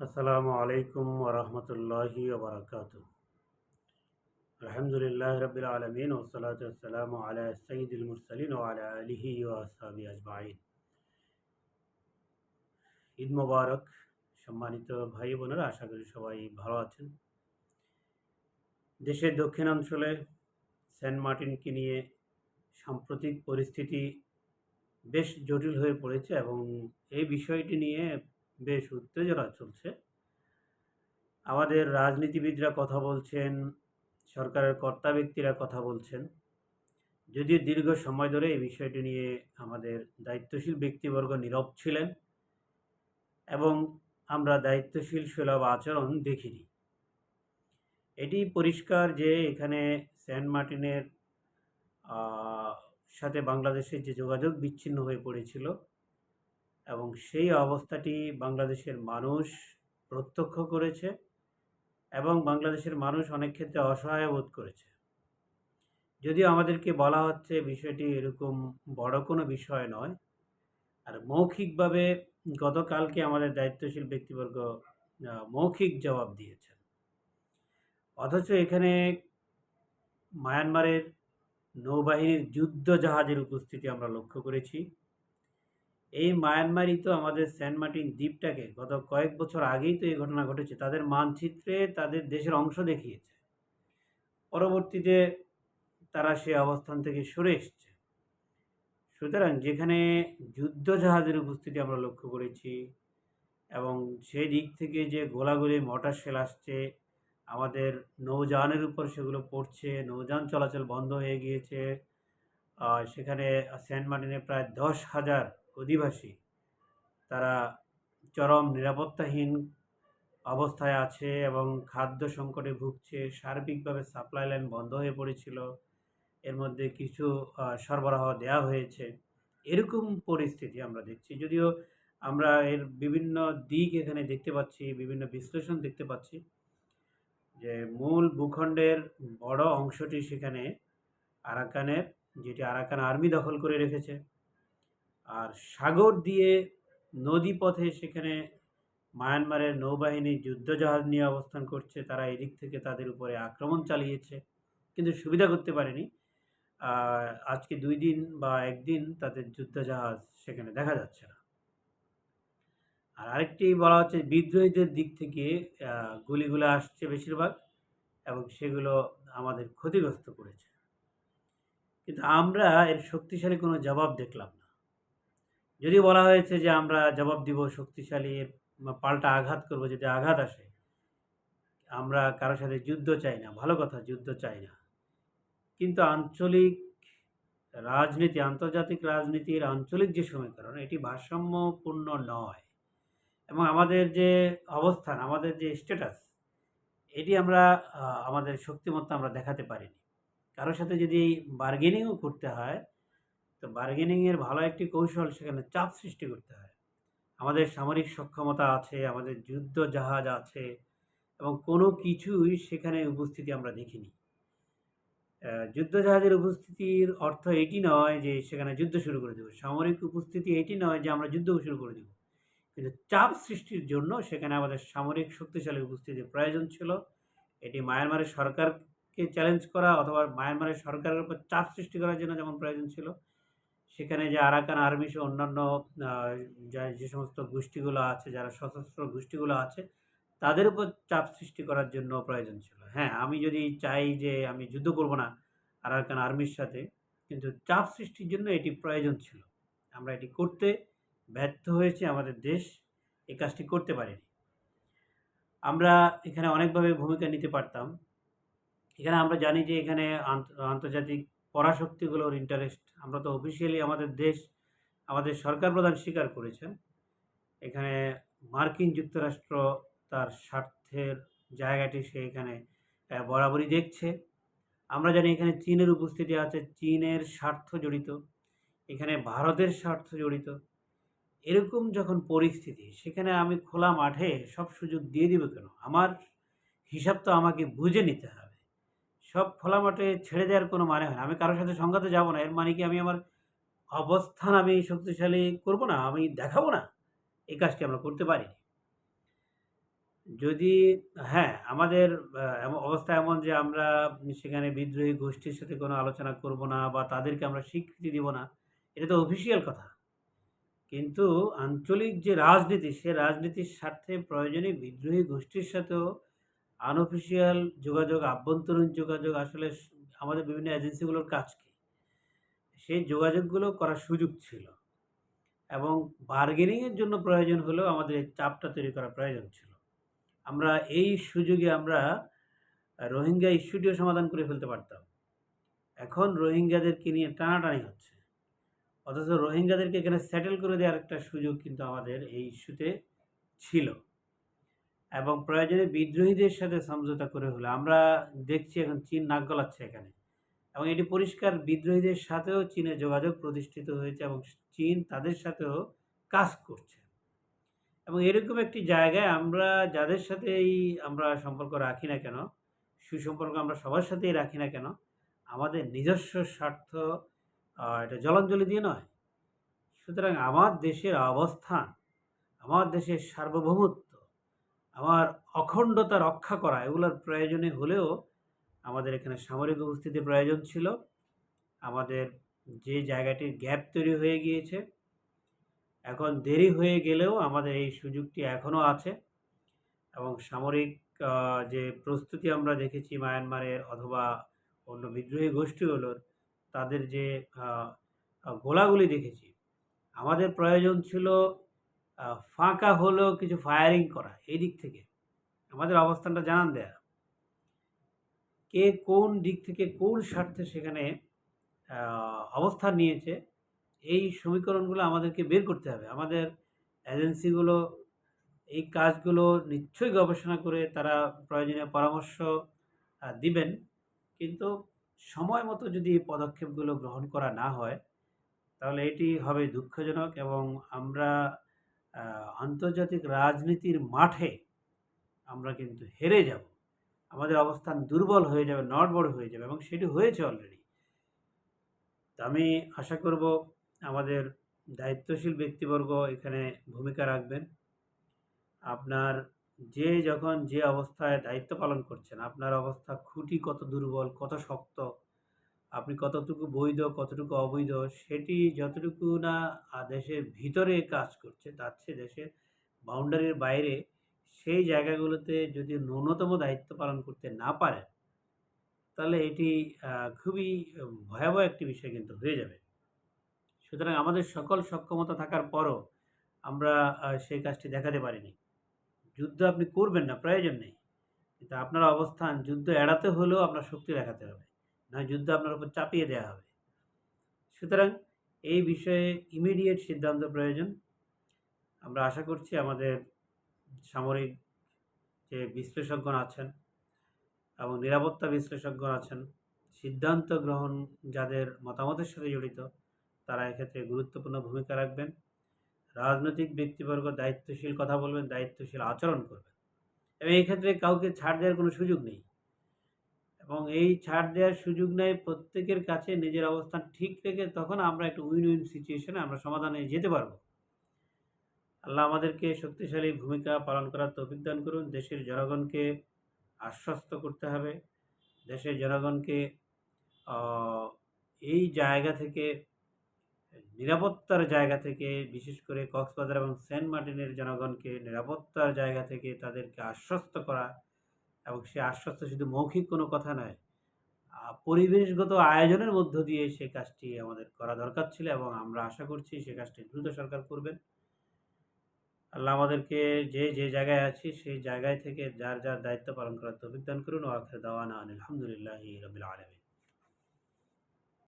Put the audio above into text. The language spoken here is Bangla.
আসসালামু আলাইকুম ওরহমতুল্লাহি ওবরাকাত আলহামদুলিল্লাহ রবিল আলমিন ওসলাত আসসালাম আলা সঈদুল মুরসালিন ও আলা আলিহি ও আসহাবি আজমাইন। ঈদ মোবারক, সম্মানিত ভাই বোনেরা, আশা করি সবাই ভালো আছেন। দেশের দক্ষিণাঞ্চলে সেন্ট মার্টিনকে নিয়ে সাম্প্রতিক পরিস্থিতি বেশ জটিল হয়ে পড়েছে এবং এই বিষয়টি নিয়ে বেশ উত্তেজনা চলছে। আমাদের রাজনীতিবিদরা কথা বলছেন, সরকারের কর্তা ব্যক্তিরা কথা বলছেন। যদিও দীর্ঘ সময় ধরে এই বিষয়টি নিয়ে আমাদের দায়িত্বশীল ব্যক্তিবর্গ নীরব ছিলেন এবং আমরা দায়িত্বশীল সুলভ আচরণ দেখিনি। এটি পরিষ্কার যে এখানে সেন্ট মার্টিনের সাথে বাংলাদেশের যে যোগাযোগ বিচ্ছিন্ন হয়ে পড়েছিল এবং সেই অবস্থাটি বাংলাদেশের মানুষ প্রত্যক্ষ করেছে এবং বাংলাদেশের মানুষ অনেক ক্ষেত্রে অসহায় বোধ করেছে। যদিও আমাদেরকে বলা হচ্ছে বিষয়টি এরকম বড় কোনো বিষয় নয়। আর মৌখিকভাবে গতকালকে আমাদের দায়িত্বশীল ব্যক্তিবর্গ মৌখিক জবাব দিয়েছেন। অথচ এখানে মায়ানমারের নৌবাহিনীর যুদ্ধ জাহাজের উপস্থিতি আমরা লক্ষ্য করেছি। এই মায়ানমারই তো আমাদের সেন্ট মার্টিন দ্বীপটাকে গত কয়েক বছর আগেই তো এই ঘটনা ঘটেছে। তাদের মানচিত্রে তাদের দেশের অংশ দেখিয়েছে। পরবর্তীতে তারা সে অবস্থান থেকে সরে এসছে। সুতরাং যেখানে যুদ্ধ জাহাজের উপস্থিতি আমরা লক্ষ্য করেছি এবং সেই দিক থেকে যে গোলাগুলি মোটর সেল আসছে, আমাদের নৌযানের উপর সেগুলো পড়ছে, নৌযান চলাচল বন্ধ হয়ে গিয়েছে। সেখানে সেন্ট মার্টিনে প্রায় দশ হাজার অধিবাসী। তারা চরম নিরাপত্তাহীন অবস্থায় আছে এবং খাদ্য সংকটে ভুগছে, সার্বিকভাবে সাপ্লাই লাইন বন্ধ হয়ে পড়েছিল, এর মধ্যে কিছু সরবরাহ দেওয়া হয়েছে। এরকম পরিস্থিতি আমরা দেখছি। যদিও আমরা এর বিভিন্ন দিক এখানে দেখতে পাচ্ছি, বিভিন্ন বিশ্লেষণ দেখতে পাচ্ছি যে মূল ভূখণ্ডের বড় অংশটি সেখানে আরাকানের, যেটি আরাকান আর্মি দখল করে রেখেছে। আর সাগর দিয়ে নদী পথে সেখানে মায়ানমারের নৌবাহিনী যুদ্ধজাহাজ নিয়ে অবস্থান করছে, তারা এদিক থেকে তাদের উপরে আক্রমণ চালিয়েছে, কিন্তু সুবিধা করতে পারেনি। আজকে দুই দিন বা একদিন তাদের যুদ্ধজাহাজ সেখানে দেখা যাচ্ছে না। আর আরেকটি বলা হচ্ছে, বিদ্রোহীদের দিক থেকে গুলিগুলো আসছে বেশিরভাগ এবং সেগুলো আমাদের ক্ষতিগ্রস্ত করেছে। কিন্তু আমরা এর শক্তিশালী কোনো জবাব দেখলাম না। যদি বলা হয়েছে যে আমরা জবাব দিব শক্তিশালী পাল্টা আঘাত করব, যদি আঘাত আসে, আমরা কারোর সাথে যুদ্ধ চাই না, ভালো কথা, যুদ্ধ চাই না। কিন্তু আঞ্চলিক রাজনীতি, আন্তর্জাতিক রাজনীতির আঞ্চলিক যে সমীকরণ, এটি ভারসাম্যপূর্ণ নয়। এবং আমাদের যে অবস্থান, আমাদের যে স্ট্যাটাস এটি আমরা আমাদের শক্তিমত্তা আমরা দেখাতে পারিনি। কারোর সাথে যদি বার্গেনিংও করতে হয় তো বার্গেনিংয়ের ভালো একটি কৌশল সেখানে চাপ সৃষ্টি করতে হয়। আমাদের সামরিক সক্ষমতা আছে, আমাদের যুদ্ধ জাহাজ আছে এবং কোনো কিছুই সেখানে উপস্থিতি আমরা দেখিনি। যুদ্ধ জাহাজের উপস্থিতির অর্থ এটি নয় যে সেখানে যুদ্ধ শুরু করে দেবো। সামরিক উপস্থিতি এটি নয় যে আমরা যুদ্ধ শুরু করে দেব। কিন্তু চাপ সৃষ্টির জন্য সেখানে আমাদের সামরিক শক্তিশালী উপস্থিতির প্রয়োজন ছিল। এটি মায়ানমারের সরকারকে চ্যালেঞ্জ করা অথবা মায়ানমারের সরকারের উপর চাপ সৃষ্টি করার জন্য যেমন প্রয়োজন ছিল সেখানে যে আরাকান আর্মি সহ অন্যান্য যে সমস্ত গোষ্ঠীগুলো আছে, যারা সশস্ত্র গোষ্ঠীগুলো আছে, তাদের উপর চাপ সৃষ্টি করার জন্য প্রয়োজন ছিল। হ্যাঁ আমি যদি চাই যে আমি যুদ্ধ করব না আরাকান আর্মির সাথে, কিন্তু চাপ সৃষ্টির জন্য এটি প্রয়োজন ছিল। আমরা এটি করতে ব্যর্থ হয়েছে আমাদের দেশ এই কাজটি করতে পারেনি। আমরা এখানে অনেকভাবে ভূমিকা নিতে পারতাম। এখানে আমরা জানি যে এখানে আন্তর্জাতিক পরাশক্তিগুলোর ইন্টারেস্ট আমরা তো অফিসিয়ালি আমাদের দেশ, আমাদের সরকার প্রধান স্বীকার করেছেন। এখানে মার্কিন যুক্তরাষ্ট্র তার স্বার্থের জায়গাটি সে এখানে বরাবরই দেখছে। আমরা জানি এখানে চীনের উপস্থিতি আছে, চীনের স্বার্থ জড়িত। এখানে ভারতের স্বার্থ জড়িত। এরকম যখন পরিস্থিতি, সেখানে আমি খোলা মাঠে সব সুযোগ দিয়ে দিব কেন? আমার হিসাব তো আমাকে বুঝে নিতে হবে সব খোলা মাঠে ছেড়ে দেওয়ার কোনো মানে হয় না আমি কারোর সাথে সংঘাতে যাব না এর মানে কি আমি আমার অবস্থান আমি শক্তিশালী করব না আমি দেখাবো না এই কাজটি আমরা করতে পারি যদি হ্যাঁ, আমাদের অবস্থা এমন যে আমরা সেখানে বিদ্রোহী গোষ্ঠীর সাথে কোনো আলোচনা করব না বা তাদেরকে আমরা স্বীকৃতি দিব না। এটা তো অফিসিয়াল কথা। কিন্তু আঞ্চলিক যে রাজনীতি, সে রাজনীতির স্বার্থে প্রয়োজনে বিদ্রোহী গোষ্ঠীর সাথেও আনঅফিসিয়াল যোগাযোগ, আভ্যন্তরীণ যোগাযোগ আসলে আমাদের বিভিন্ন এজেন্সিগুলোর কাজ কি? সেই যোগাযোগগুলো করার সুযোগ ছিল। এবং বার্গেনিংয়ের জন্য প্রয়োজন হলেও আমাদের এই চাপটা তৈরি করা প্রয়োজন ছিল। আমরা এই সুযোগে আমরা রোহিঙ্গা ইস্যুটিও সমাধান করে ফেলতে পারতাম। এখন রোহিঙ্গাদেরকে নিয়ে টানাটানি হচ্ছে। অথচ রোহিঙ্গাদেরকে এখানে সেটেল করে দেওয়ার একটা সুযোগ কিন্তু আমাদের এই ইস্যুতে ছিল। এবং প্রয়োজনে বিদ্রোহীদের সাথে সমঝোতা করে হলে আমরা দেখছি এখন চীন নাক গলাচ্ছে এখানে। এবং এটি পরিষ্কার বিদ্রোহীদের সাথেও চীনের যোগাযোগ প্রতিষ্ঠিত হয়েছে এবং চীন তাদের সাথেও কাজ করছে। এবং এরকম একটি জায়গায় আমরা যাদের সাথেই আমরা সম্পর্ক রাখি না কেন, সুসম্পর্ক আমরা সবার সাথেই রাখি না কেন, আমাদের নিজস্ব স্বার্থ এটা জলাঞ্জলি দিয়ে নয়। সুতরাং আমার দেশের অবস্থান, আমার দেশের সার্বভৌমত্ব, আমার অখণ্ডতা রক্ষা করা এগুলোর প্রয়োজনে হলেও আমাদের এখানে সামরিক উপস্থিতির প্রয়োজন ছিল। আমাদের যে জায়গাটির গ্যাপ তৈরি হয়ে গিয়েছে, এখন দেরি হয়ে গেলেও আমাদের এই সুযোগটি এখনও আছে। এবং সামরিক যে প্রস্তুতি আমরা দেখেছি মায়ানমারের অথবা অন্য বিদ্রোহী গোষ্ঠীগুলোর, তাদের যে গোলাগুলি দেখেছি। আমাদের প্রয়োজন ছিল ফাঁকা হলেও কিছু ফায়ারিং করা এই দিক থেকে। আমাদের অবস্থানটা জানান দেয়া। কে কোন দিক থেকে কোন স্বার্থে সেখানে অবস্থান নিয়েছে, এই সমীকরণগুলো আমাদেরকে বের করতে হবে। আমাদের এজেন্সিগুলো এই কাজগুলো নিশ্চয়ই গবেষণা করে তারা প্রয়োজনীয় পরামর্শ দিবেন। কিন্তু সময় মতো যদি এই পদক্ষেপগুলো গ্রহণ করা না হয়, তাহলে এটি হবে দুঃখজনক এবং আমরা আন্তর্জাতিক রাজনীতির মাঠে আমরা কিন্তু হেরে যাব। আমাদের অবস্থান দুর্বল হয়ে যাবে, নড়বড় হয়ে যাবে এবং সেটি হয়েছে অলরেডি। আমি আশা করব আমাদের দায়িত্বশীল ব্যক্তিবর্গ এখানে ভূমিকা রাখবেন। আপনার যে যখন যে অবস্থায় দায়িত্ব পালন করছেন, আপনার অবস্থা খুঁটি কত দুর্বল, কত শক্ত, আপনি কতটুকু বৈধ, কতটুকু অবৈধ সেটি যতটুকু না দেশের ভিতরে কাজ করছে, তার চেয়ে দেশের বাউন্ডারির বাইরে সেই জায়গাগুলোতে যদি ন্যূনতম দায়িত্ব পালন করতে না পারেন, তাহলে এটি খুবই ভয়াবহ একটি বিষয় কিন্তু হয়ে যাবে। সুতরাং আমাদের সকল সক্ষমতা থাকার পরও আমরা সেই কাজটি দেখাতে পারিনি। যুদ্ধ আপনি করবেন না, প্রয়োজন নেই। কিন্তু আপনার অবস্থান যুদ্ধ এড়াতে হলেও আপনার শক্তি দেখাতে হবে। নয় যুদ্ধ আপনার উপর চাপিয়ে দেওয়া হবে। সুতরাং এই বিষয়ে ইমিডিয়েট সিদ্ধান্ত প্রয়োজন। আমরা আশা করছি আমাদের সামরিক যে বিশ্লেষকগণ আছেন এবং নিরাপত্তা বিশ্লেষকগণ আছেন, সিদ্ধান্ত গ্রহণ যাদের মতামতের সাথে জড়িত, তারা এক্ষেত্রে গুরুত্বপূর্ণ ভূমিকা রাখবেন। রাজনৈতিক ব্যক্তিবর্গ দায়িত্বশীল কথা বলবেন, দায়িত্বশীল আচরণ করবেন। এবং এই ক্ষেত্রে কাউকে ছাড় দেওয়ার কোনো সুযোগ নেই। এবং এই ছাড় দেওয়ার সুযোগ নেয় প্রত্যেকের কাছে নিজের অবস্থান ঠিক রেখে তখন আমরা একটা উইন-উইন সিচুয়েশনে আমরা সমাধানে যেতে পারব। আল্লাহ আমাদেরকে শক্তিশালী ভূমিকা পালন করার তৌফিক দান করুন। দেশের জনগণকে আশ্বস্ত করতে হবে। দেশের জনগণকে এই জায়গা থেকে, নিরাপত্তার জায়গা থেকে, বিশেষ করে কক্সবাজার এবং সেন্ট মার্টিনের জনগণকে নিরাপত্তার জায়গা থেকে তাদেরকে আশ্বস্ত করা এবং সে আশ্বস্ত শুধু মৌখিক কোনো কথা নয়। পরিবেশগত আয়োজনের মধ্য দিয়ে সে কাজটি আমাদের করা দরকার ছিল এবং আমরা আশা করছি সে কাজটি দ্রুত সরকার করবেন। আল্লাহ আমাদেরকে যে, যে জায়গায় আছি সেই জায়গায় থেকে যার, যার দায়িত্ব পালন করার দান করুন। ওয়া দাওয়ান দাওয়ানা রবিল আলম।